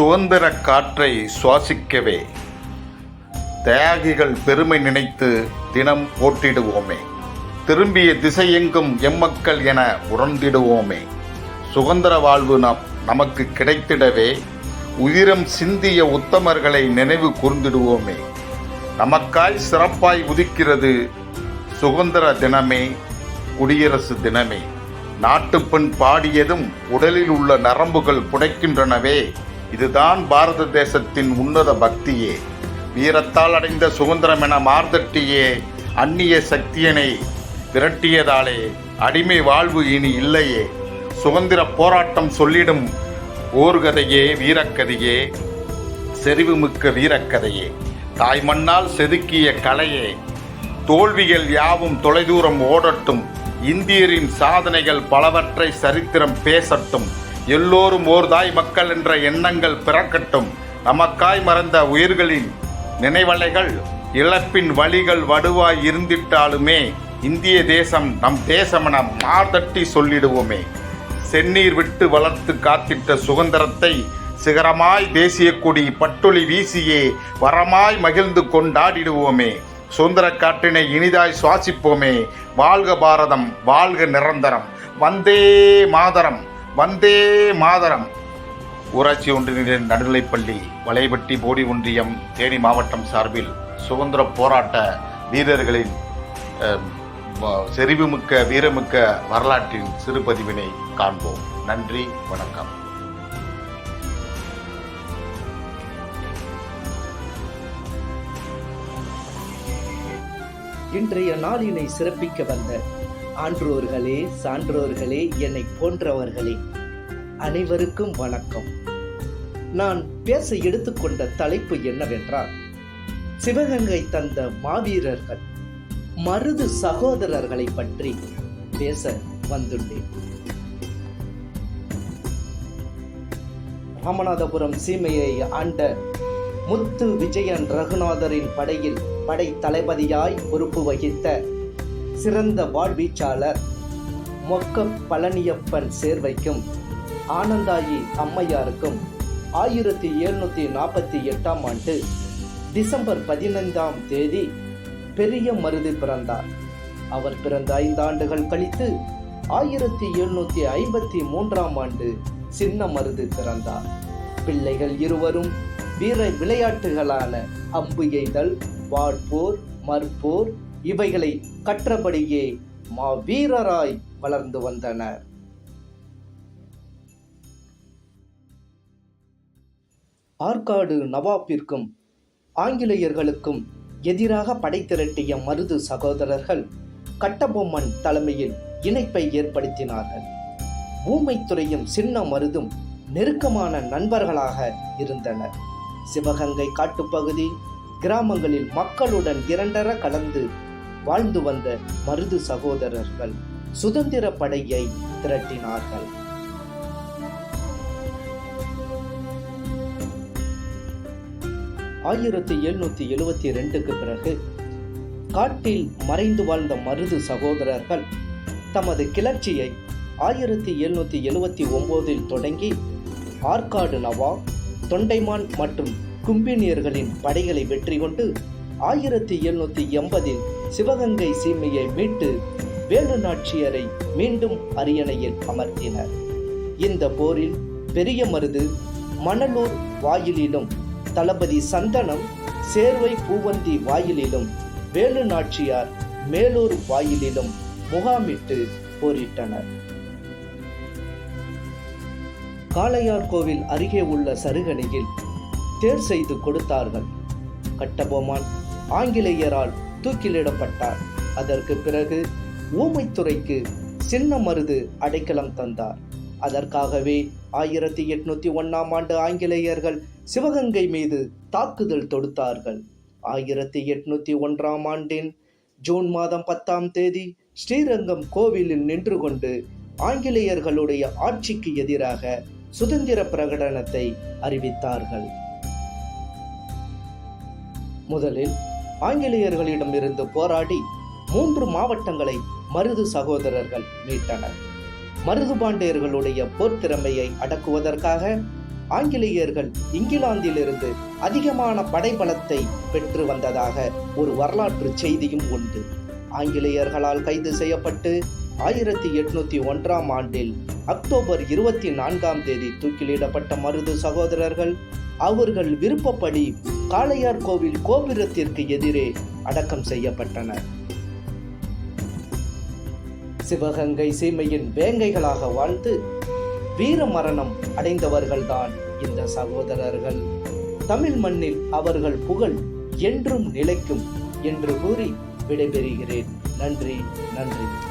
சுதந்திர காற்றை சுவாசிக்கவே தியாகிகள் பெருமை நினைத்து தினம் போட்டிடுவோமே. திரும்பிய திசையெங்கும் எம்மக்கள் என உணர்ந்திடுவோமே சுதந்திர வாழ்வு நம் நமக்கு கிடைத்திடவே உயிரம் சிந்திய உத்தமர்களை நினைவு கூர்ந்திடுவோமே. நமக்காய் சிறப்பாய் உதிக்கிறது சுதந்திர தினமே குடியரசு தினமே. நாட்டுப்பெண் பாடியதும் உடலில் உள்ள நரம்புகள் புடைக்கின்றனவே. இதுதான் பாரத தேசத்தின் உன்னத பக்தியே. வீரத்தால் அடைந்த சுதந்திரம் என மார்தட்டியே. அந்நிய சக்தியனை விரட்டியதாலே அடிமை வாழ்வு இனி இல்லையே. சுதந்திர போராட்டம் சொல்லிடும் ஓர்கதையே வீரக்கதையே. செறிவுமிக்க வீரக்கதையே. தாய் மண்ணால் செதுக்கிய கலையே. தோல்விகள் யாவும் தொலைதூரம் ஓடட்டும். இந்தியரின் சாதனைகள் பலவற்றை சரித்திரம் பேசட்டும். எல்லோரும் ஓர்தாய் மக்கள் என்ற எண்ணங்கள் பிறக்கட்டும். நமக்காய் மறந்த உயிர்களின் நினைவலைகள் இழப்பின் வழிகள் வடுவாய் இருந்திட்டாலுமே இந்திய தேசம் நம் தேசமென மார்தட்டி சொல்லிடுவோமே. செந்நீர் விட்டு வளர்த்து காத்திட்ட சுதந்திரத்தை சிகரமாய் தேசிய கொடி பட்டொளி வீசியே வரமாய் மகிழ்ந்து கொண்டாடிடுவோமே. சுதந்திர காற்றினை இனிதாய் சுவாசிப்போமே. வாழ்க பாரதம் வாழ்க நிரந்தரம். வந்தே மாதரம். வந்தே மாதரம். ஊராட்சி ஒன்றிய நடுநிலைப்பள்ளி வலைபட்டி போடி ஒன்றியம் தேனி மாவட்டம் சார்பில் சுதந்திர போராட்ட வீரர்களின் செறிவுமிக்க வீரமிக்க வரலாற்றின் சிறுபதிவினை காண்போம். நன்றி வணக்கம். இன்றைய நாளினை சிறப்பிக்க வந்த ஆன்றோர்களே சான்றோர்களே என்னை போன்றவர்களே அனைவருக்கும் வணக்கம். நான் பேச எடுத்துக்கொண்ட தலைப்பு என்னவென்றால் சிவகங்கை தந்த மாவீரர்கள் மருது சகோதரர்களை பற்றி பேச வந்துள்ளேன். ராமநாதபுரம் சீமையை ஆண்ட முத்து விஜயன் ரகுநாதரின் படையில் படை தளபதியாய் பொறுப்பு வகித்த சிறந்த வாழ்வீச்சாளர். மொக்க பழனியப்பன் சேர்வைக்கும் ஆனந்தாயி அம்மையாருக்கும் ஆயிரத்தி எழுநூத்தி நாற்பத்தி எட்டாம் ஆண்டு டிசம்பர் பதினைந்தாம் தேதி பெரிய மருது பிறந்தார். அவர் பிறந்த ஐந்து ஆண்டுகள் கழித்து ஆயிரத்தி எழுநூத்தி ஐம்பத்தி மூன்றாம் ஆண்டு சின்ன மருது பிறந்தார். பிள்ளைகள் இருவரும் வீர விளையாட்டுகளான அம்பு எய்தல் வாட்போர் மற்போர் இவைகளை கற்றபடியே மா வீரராய் வளர்ந்து வந்தனர். ஆற்காடு நவாப்பிற்கும் ஆங்கிலேயர்களுக்கும் எதிராக படை திரட்டிய மருது சகோதரர்கள் கட்டபொம்மன் தலைமையில் இணைப்பை ஏற்படுத்தினார்கள். ஊமைத்துறையும் சின்ன மருதும் நெருக்கமான நண்பர்களாக இருந்தனர். சிவகங்கை காட்டுப்பகுதி கிராமங்களில் மக்களுடன் இரண்டர கலந்து வாழ்ந்து வந்த மருது சகோதரர்கள் சுதந்திர படையை திரட்டினார்கள். ஆயிரத்தி எழுநூத்தி எழுவத்தி ரெண்டுக்கு பிறகு காட்டில் மறைந்து வாழ்ந்த மருது சகோதரர்கள் தமது கிளர்ச்சியை ஆயிரத்தி எழுநூத்தி எழுவத்தி ஒன்பதில் தொடங்கி ஆற்காடு நவா தொண்டைமான் மற்றும் கும்பினியர்களின் படைகளை வெற்றி கொண்டு ஆயிரத்தி எழுநூத்தி எண்பதில் சிவகங்கை சீமையை மீட்டு வேலு நாச்சியரை மீண்டும் அரியணையில் அமர்த்தினர். இந்த போரில் பெரிய மருது மணலூர் வாயிலிலும் தளபதி சந்தனம் சேர்வை பூவந்தி வாயிலிலும் வேலு நாச்சியார் மேலூர் வாயிலிலும் முகாமிட்டு போரிட்டனர். காளையார் கோவில் அருகே உள்ள சருகணியில் தேர் செய்து கொடுத்தார்கள். கட்டபொமான் ஆங்கிலேயரால் தூக்கிலிடப்பட்டார். அதற்கு பிறகு ஊமைத்துறைக்கு சின்ன மருது அடைக்கலம் தந்தார். அதற்காகவே ஆயிரத்தி எட்நூத்தி ஒன்னாம் ஆண்டு ஆங்கிலேயர்கள் சிவகங்கை மீது தாக்குதல் தொடுத்தார்கள். ஆயிரத்தி எட்நூத்தி ஒன்றாம் ஆண்டின் ஜூன் மாதம் பத்தாம் தேதி ஸ்ரீரங்கம் கோவிலில் நின்று கொண்டு ஆங்கிலேயர்களுடைய ஆட்சிக்கு எதிராக சுதந்திர பிரகடனத்தை அறிவித்தார்கள். முதலில் ஆங்கிலேயர்களிடமிருந்து போராடி மூன்று மாவட்டங்களை மருது சகோதரர்கள் மீட்டனர். மருது பாண்டியர்களுடைய போர் திறமையை அடக்குவதற்காக ஆங்கிலேயர்கள் இங்கிலாந்திலிருந்து அதிகமான படைபலத்தை பெற்று வந்ததாக ஒரு வரலாற்று செய்தியும் உண்டு. ஆங்கிலேயர்களால் கைது செய்யப்பட்டு ஆயிரத்தி எட்நூத்தி ஒன்றாம் ஆண்டில் அக்டோபர் இருபத்தி நான்காம் தேதி தூக்கிலிடப்பட்ட மருது சகோதரர்கள் அவர்கள் விருப்பப்படி காளையார் கோவில் கோபுரத்திற்கு எதிரே அடக்கம் செய்யப்பட்டனர் சிவகங்கை சீமையின் வேங்கைகளாக வாழ்ந்து வீர மரணம் அடைந்தவர்கள்தான் இந்த சகோதரர்கள். தமிழ் மண்ணில் அவர்கள் புகழ் என்றும் நிலைக்கும் என்று கூறி விடைபெறுகிறேன். நன்றி நன்றி.